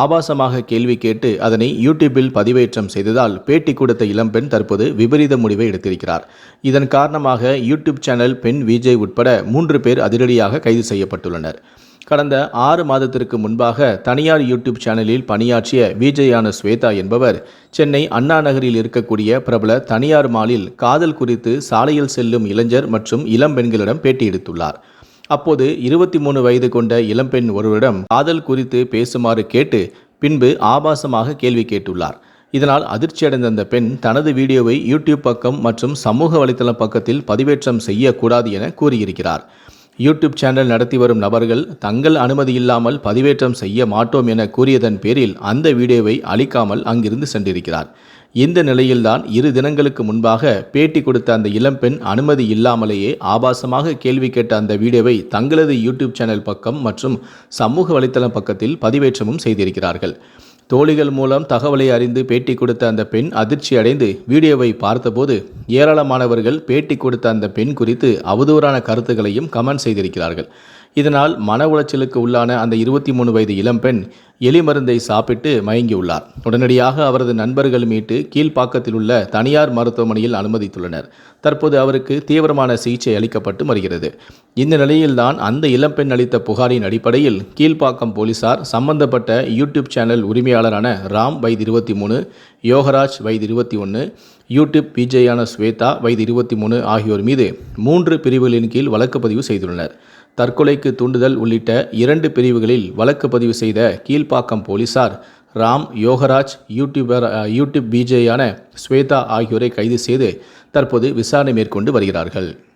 ஆபாசமாக கேள்வி கேட்டு அதனை யூடியூபில் பதிவேற்றம் செய்ததால் பேட்டி கொடுத்த இளம்பெண் தற்போது விபரீத முடிவை எடுத்திருக்கிறார். இதன் காரணமாக யூடியூப் சேனல் பெண் விஜய் உட்பட மூன்று பேர் அதிரடியாக கைது செய்யப்பட்டுள்ளனர். கடந்த ஆறு மாதத்திற்கு முன்பாக தனியார் யூடியூப் சேனலில் பணியாற்றிய விஜயான ஸ்வேதா என்பவர் சென்னை அண்ணா நகரில் இருக்கக்கூடிய பிரபல தனியார் மாலில் காதல் குறித்து சாலையில் செல்லும் இளைஞர் மற்றும் இளம்பெண்களிடம் பேட்டி எடுத்துள்ளார். அப்போது இருபத்தி மூணு வயது கொண்ட இளம்பெண் ஒருவரிடம் காதல் குறித்து பேசுமாறு கேட்டு பின்பு ஆபாசமாக கேள்வி கேட்டுள்ளார். இதனால் அதிர்ச்சியடைந்த அந்த பெண் தனது வீடியோவை யூடியூப் பக்கம் மற்றும் சமூக வலைதள பக்கத்தில் பதிவேற்றம் செய்யக்கூடாது என கூறியிருக்கிறார். யூடியூப் சேனல் நடத்தி வரும் நபர்கள் தங்கள் அனுமதி இல்லாமல் பதிவேற்றம் செய்ய மாட்டோம் என கூறியதன் பேரில் அந்த வீடியோவை அளிக்காமல் அங்கிருந்து சென்றிருக்கிறார். இந்த நிலையில்தான் இரு தினங்களுக்கு முன்பாக பேட்டி கொடுத்த அந்த இளம்பெண் அனுமதி இல்லாமலேயே ஆபாசமாக கேள்வி கேட்ட அந்த வீடியோவை தங்களது யூடியூப் சேனல் பக்கம் மற்றும் சமூக வலைத்தளம் பக்கத்தில் பதிவேற்றமும் செய்திருக்கிறார்கள். தோழிகள் மூலம் தகவலை அறிந்து பேட்டி கொடுத்த அந்த பெண் அதிர்ச்சி அடைந்து வீடியோவை பார்த்தபோது ஏராளமானவர்கள் பேட்டி கொடுத்த அந்த பெண் குறித்து அவதூறான கருத்துக்களையும் கமெண்ட் செய்திருக்கிறார்கள். இதனால் மன உளைச்சலுக்கு உள்ளான அந்த இருபத்தி மூணு வயது இளம்பெண் எலி மருந்தை சாப்பிட்டு மயங்கியுள்ளார் உடனடியாக அவரது நண்பர்கள் மீட்டு கீழ்ப்பாக்கத்தில் உள்ள தனியார் மருத்துவமனையில் அனுமதித்துள்ளனர். தற்போது அவருக்கு தீவிரமான சிகிச்சை அளிக்கப்பட்டு வருகிறது. இந்த நிலையில்தான் அந்த இளம்பெண் அளித்த புகாரின் அடிப்படையில் கீழ்ப்பாக்கம் போலீசார் சம்பந்தப்பட்ட யூடியூப் சேனல் உரிமையாளரான ராம் வயது இருபத்தி மூணு யோகராஜ் வயது இருபத்தி ஒன்று யூடியூப் விஜயான ஸ்வேதா வயது இருபத்தி மூணு ஆகியோர் மீது மூன்று பிரிவுகளின் கீழ் வழக்கு பதிவு செய்துள்ளனர். தற்கொலைக்கு தூண்டுதல் உள்ளிட்ட இரண்டு பிரிவுகளில் வழக்கு பதிவு செய்த கீழ்ப்பாக்கம் போலீசார் ராம் யோகராஜ் யூடியூபர் யூடியூப் பிஜேயான ஸ்வேதா ஆகியோரை கைது செய்து தற்போது விசாரணை மேற்கொண்டு வருகிறார்கள்.